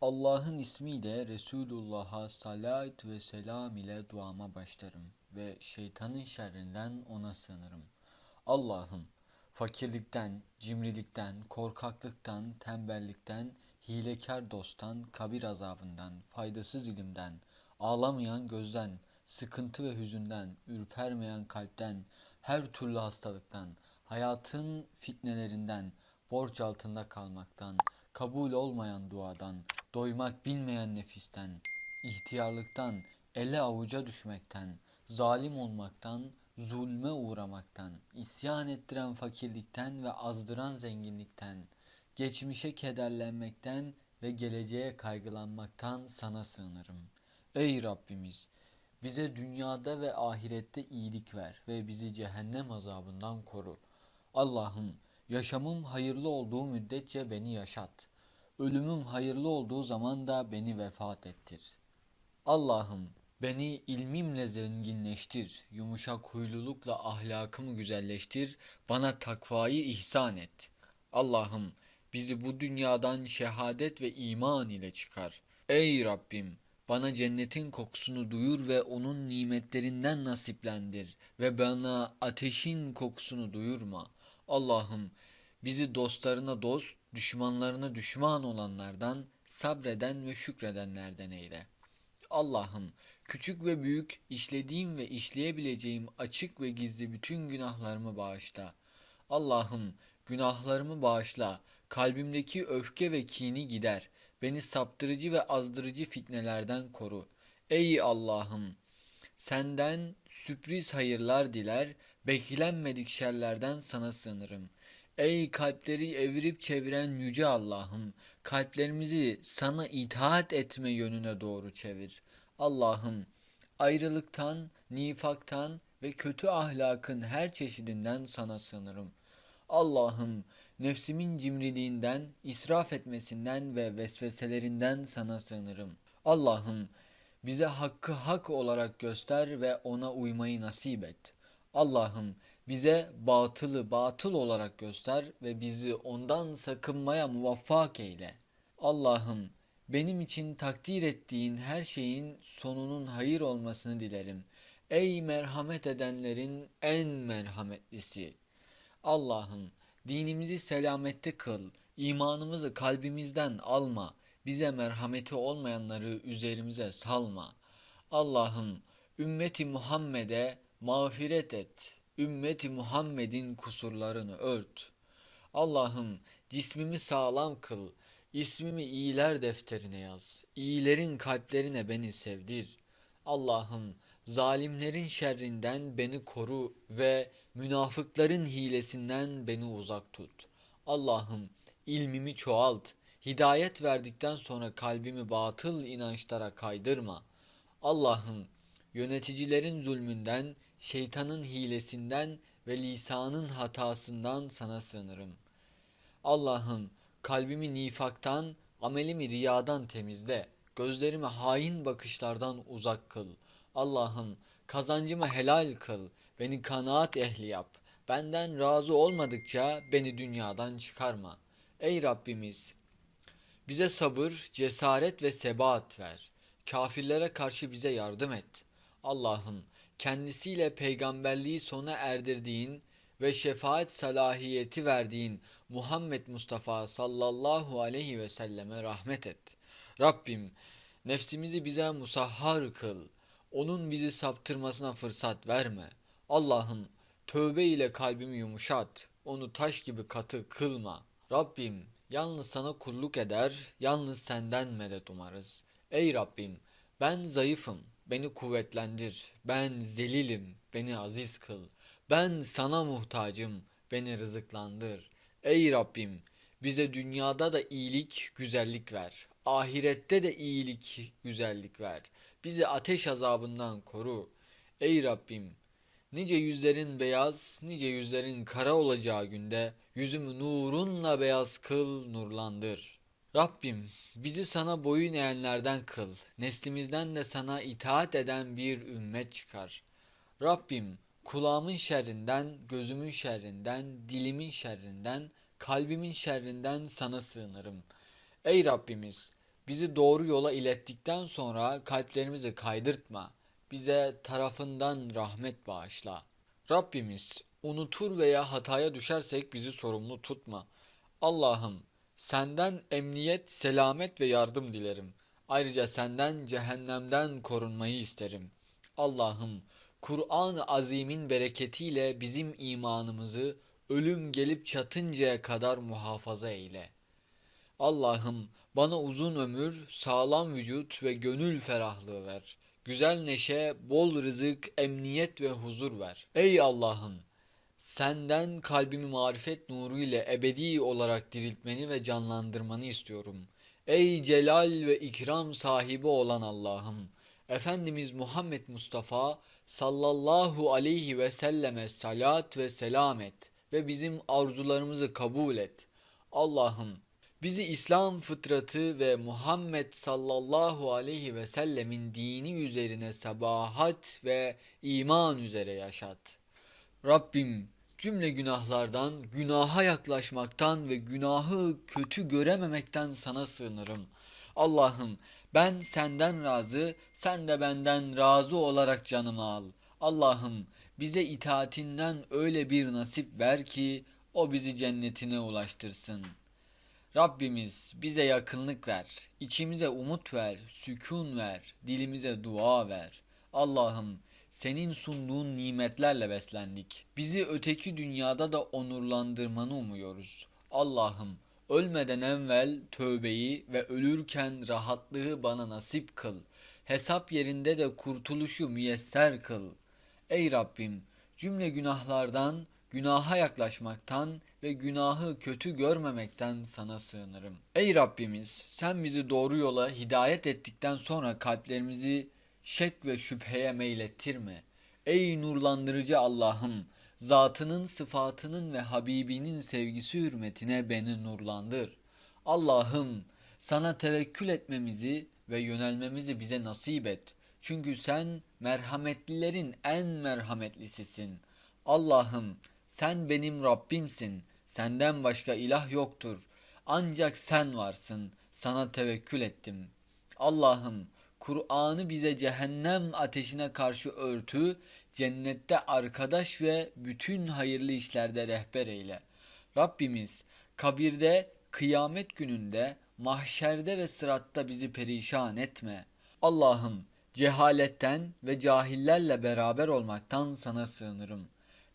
Allah'ın ismiyle Resulullah'a salat ve selam ile duama başlarım ve şeytanın şerrinden ona sığınırım. Allah'ım fakirlikten, cimrilikten, korkaklıktan, tembellikten, hilekar dosttan, kabir azabından, faydasız ilimden, ağlamayan gözden, sıkıntı ve hüzünden, ürpermeyen kalpten, her türlü hastalıktan, hayatın fitnelerinden, borç altında kalmaktan, kabul olmayan duadan, doymak bilmeyen nefisten, ihtiyarlıktan, ele avuca düşmekten, zalim olmaktan, zulme uğramaktan, isyan ettiren fakirlikten ve azdıran zenginlikten, geçmişe kederlenmekten ve geleceğe kaygılanmaktan sana sığınırım. Ey Rabbimiz! Bize dünyada ve ahirette iyilik ver ve bizi cehennem azabından koru. Allah'ım yaşamım hayırlı olduğu müddetçe beni yaşat. Ölümüm hayırlı olduğu zaman da beni vefat ettir. Allah'ım beni ilmimle zenginleştir, yumuşak huylulukla ahlakımı güzelleştir, bana takvayı ihsan et. Allah'ım bizi bu dünyadan şehadet ve iman ile çıkar. Ey Rabbim bana cennetin kokusunu duyur ve onun nimetlerinden nasiplendir ve bana ateşin kokusunu duyurma. Allah'ım bizi dostlarına dost, düşmanlarına düşman olanlardan, sabreden ve şükredenlerden eyle. Allah'ım küçük ve büyük işlediğim ve işleyebileceğim açık ve gizli bütün günahlarımı bağışla. Allah'ım günahlarımı bağışla. Kalbimdeki öfke ve kini gider. Beni saptırıcı ve azdırıcı fitnelerden koru. Ey Allah'ım senden sürpriz hayırlar diler, beklenmedik şerlerden sana sığınırım. Ey kalpleri evirip çeviren yüce Allah'ım, kalplerimizi sana itaat etme yönüne doğru çevir. Allah'ım, ayrılıktan, nifaktan ve kötü ahlakın her çeşidinden sana sığınırım. Allah'ım, nefsimin cimriliğinden, israf etmesinden ve vesveselerinden sana sığınırım. Allah'ım, bize hakkı hak olarak göster ve ona uymayı nasip et. Allah'ım bize batılı batıl olarak göster ve bizi ondan sakınmaya muvaffak eyle. Allah'ım benim için takdir ettiğin her şeyin sonunun hayır olmasını dilerim. Ey merhamet edenlerin en merhametlisi. Allah'ım dinimizi selamette kıl, imanımızı kalbimizden alma, bize merhameti olmayanları üzerimize salma. Allah'ım ümmeti Muhammed'e mağfiret et. Ümmeti Muhammed'in kusurlarını ört. Allah'ım cismimi sağlam kıl. İsmimi iyiler defterine yaz. İyilerin kalplerine beni sevdir. Allah'ım zalimlerin şerrinden beni koru ve münafıkların hilesinden beni uzak tut. Allah'ım ilmimi çoğalt. Hidayet verdikten sonra kalbimi batıl inançlara kaydırma. Allah'ım yöneticilerin zulmünden, şeytanın hilesinden ve lisanın hatasından sana sığınırım. Allah'ım kalbimi nifaktan, amelimi riyadan temizle. Gözlerimi hain bakışlardan uzak kıl. Allah'ım kazancımı helal kıl. Beni kanaat ehli yap. Benden razı olmadıkça beni dünyadan çıkarma. Ey Rabbimiz bize sabır, cesaret ve sebat ver. Kafirlere karşı bize yardım et. Allah'ım kendisiyle peygamberliği sona erdirdiğin ve şefaat salahiyeti verdiğin Muhammed Mustafa sallallahu aleyhi ve selleme rahmet et. Rabbim nefsimizi bize musahhar kıl. Onun bizi saptırmasına fırsat verme. Allah'ım tövbe ile kalbimi yumuşat. Onu taş gibi katı kılma. Rabbim yalnız sana kulluk eder, yalnız senden medet umarız. Ey Rabbim ben zayıfım, beni kuvvetlendir. Ben zelilim, beni aziz kıl. Ben sana muhtacım, beni rızıklandır. Ey Rabbim, bize dünyada da iyilik, güzellik ver. Ahirette de iyilik, güzellik ver. Bizi ateş azabından koru. Ey Rabbim, nice yüzlerin beyaz, nice yüzlerin kara olacağı günde yüzümü nurunla beyaz kıl, nurlandır.'' Rabbim bizi sana boyun eğenlerden kıl. Neslimizden de sana itaat eden bir ümmet çıkar. Rabbim kulağımın şerrinden, gözümün şerrinden, dilimin şerrinden, kalbimin şerrinden sana sığınırım. Ey Rabbimiz Bizi doğru yola ilettikten sonra kalplerimizi kaydırtma. Bize tarafından rahmet bağışla. Rabbimiz unutur veya hataya düşersek bizi sorumlu tutma. Allah'ım senden emniyet, selamet ve yardım dilerim. Ayrıca senden cehennemden korunmayı isterim. Allah'ım Kur'an-ı Azim'in bereketiyle bizim imanımızı ölüm gelip çatıncaya kadar muhafaza eyle. Allah'ım bana uzun ömür, sağlam vücut ve gönül ferahlığı ver. Güzel neşe, bol rızık, emniyet ve huzur ver. Ey Allah'ım senden kalbimi marifet nuru ile ebedi olarak diriltmeni ve canlandırmanı istiyorum. Ey celal ve ikram sahibi olan Allah'ım Efendimiz Muhammed Mustafa sallallahu aleyhi ve selleme salat ve selam et ve bizim arzularımızı kabul et. Allah'ım bizi İslam fıtratı ve Muhammed sallallahu aleyhi ve sellemin dini üzerine sabahat ve iman üzere yaşat. Rabbim cümle günahlardan, günaha yaklaşmaktan ve günahı kötü görememekten sana sığınırım. Allah'ım ben senden razı, sen de benden razı olarak canımı al. Allah'ım bize itaatinden öyle bir nasip ver ki o bizi cennetine ulaştırsın. Rabbimiz bize yakınlık ver, içimize umut ver, sükun ver, dilimize dua ver. Allah'ım senin sunduğun nimetlerle beslendik. Bizi öteki dünyada da onurlandırmanı umuyoruz. Allah'ım ölmeden evvel tövbeyi ve ölürken rahatlığı bana nasip kıl. Hesap yerinde de kurtuluşu müyesser kıl. Ey Rabbim cümle günahlardan, günaha yaklaşmaktan ve günahı kötü görmemekten sana sığınırım. Ey Rabbimiz sen bizi doğru yola hidayet ettikten sonra kalplerimizi şek ve şüpheye meylettirme. Ey nurlandırıcı Allah'ım zatının, sıfatının ve Habibinin sevgisi hürmetine beni nurlandır. Allah'ım sana tevekkül etmemizi ve yönelmemizi bize nasip et. Çünkü sen merhametlilerin en merhametlisisin. Allah'ım sen benim Rabbimsin. Senden başka ilah yoktur. Ancak sen varsın. Sana tevekkül ettim. Allah'ım Kur'an'ı bize cehennem ateşine karşı örtü, cennette arkadaş ve bütün hayırlı işlerde rehber eyle. Rabbimiz kabirde, kıyamet gününde, mahşerde ve sıratta bizi perişan etme. Allah'ım cehaletten ve cahillerle beraber olmaktan sana sığınırım.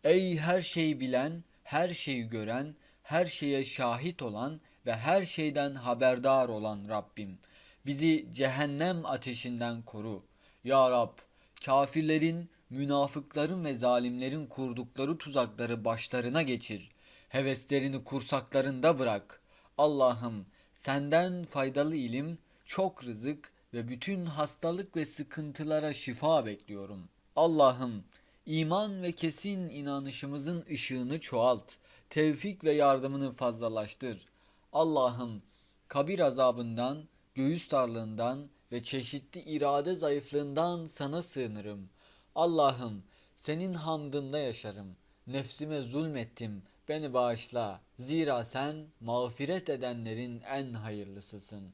Ey her şeyi bilen, her şeyi gören, her şeye şahit olan ve her şeyden haberdar olan Rabbim. Bizi cehennem ateşinden koru. Ya Rab, kafirlerin, münafıkların ve zalimlerin kurdukları tuzakları başlarına geçir. Heveslerini kursaklarında bırak. Allah'ım senden faydalı ilim, çok rızık ve bütün hastalık ve sıkıntılara şifa bekliyorum. Allah'ım iman ve kesin inanışımızın ışığını çoğalt. Tevfik ve yardımını fazlalaştır. Allah'ım kabir azabından, göğüs darlığından ve çeşitli irade zayıflığından sana sığınırım. Allah'ım senin hamdında yaşarım. Nefsime zulmettim, beni bağışla. Zira sen mağfiret edenlerin en hayırlısısın.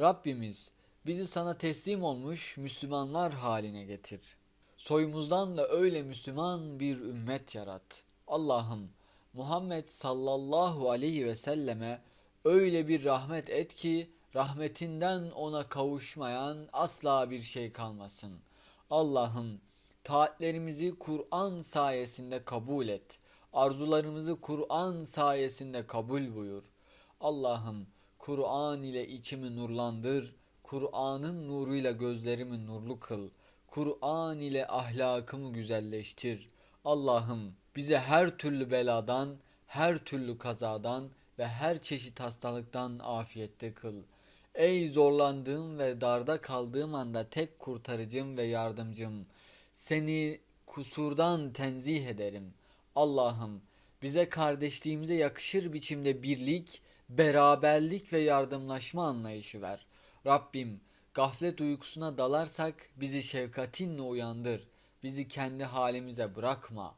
Rabbimiz bizi sana teslim olmuş Müslümanlar haline getir. Soyumuzdan da öyle Müslüman bir ümmet yarat. Allah'ım Muhammed sallallahu aleyhi ve selleme öyle bir rahmet et ki rahmetinden ona kavuşmayan asla bir şey kalmasın. Allah'ım taatlerimizi Kur'an sayesinde kabul et. Arzularımızı Kur'an sayesinde kabul buyur. Allah'ım Kur'an ile içimi nurlandır. Kur'an'ın nuruyla gözlerimi nurlu kıl. Kur'an ile ahlakımı güzelleştir. Allah'ım bize her türlü beladan, her türlü kazadan ve her çeşit hastalıktan afiyette kıl. Ey zorlandığım ve darda kaldığım anda tek kurtarıcım ve yardımcım. Seni kusurdan tenzih ederim. Allah'ım bize kardeşliğimize yakışır biçimde birlik, beraberlik ve yardımlaşma anlayışı ver. Rabbim gaflet uykusuna dalarsak bizi şefkatinle uyandır. Bizi kendi halimize bırakma.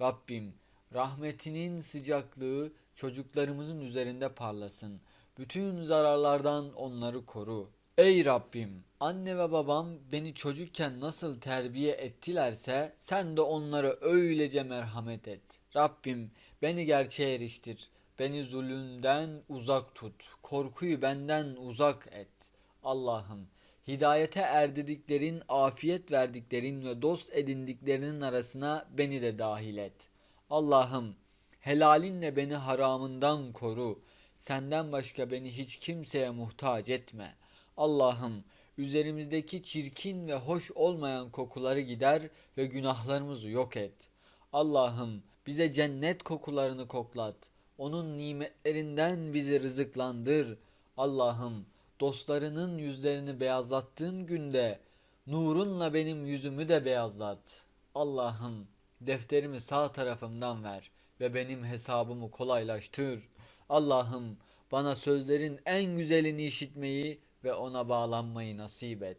Rabbim rahmetinin sıcaklığı çocuklarımızın üzerinde parlasın. Bütün zararlardan onları koru. Ey Rabbim, anne ve babam beni çocukken nasıl terbiye ettilerse sen de onlara öylece merhamet et. Rabbim beni gerçeğe eriştir. Beni zulümden uzak tut. Korkuyu benden uzak et. Allah'ım hidayete erdirdiklerin, afiyet verdiklerin ve dost edindiklerinin arasına beni de dahil et. Allah'ım helalinle beni haramından koru. Senden başka beni hiç kimseye muhtaç etme. Allah'ım üzerimizdeki çirkin ve hoş olmayan kokuları gider ve günahlarımızı yok et. Allah'ım bize cennet kokularını koklat. Onun nimetlerinden bizi rızıklandır. Allah'ım dostlarının yüzlerini beyazlattığın günde nurunla benim yüzümü de beyazlat. Allah'ım defterimi sağ tarafımdan ver ve benim hesabımı kolaylaştır. Allah'ım bana sözlerin en güzelini işitmeyi ve ona bağlanmayı nasip et.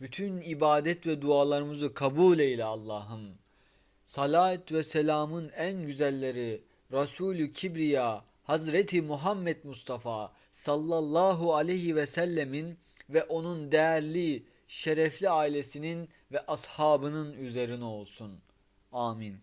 Bütün ibadet ve dualarımızı kabul eyle Allah'ım. Salat ve selamın en güzelleri Resulü Kibriya Hazreti Muhammed Mustafa sallallahu aleyhi ve sellemin ve onun değerli, şerefli ailesinin ve ashabının üzerine olsun. Amin.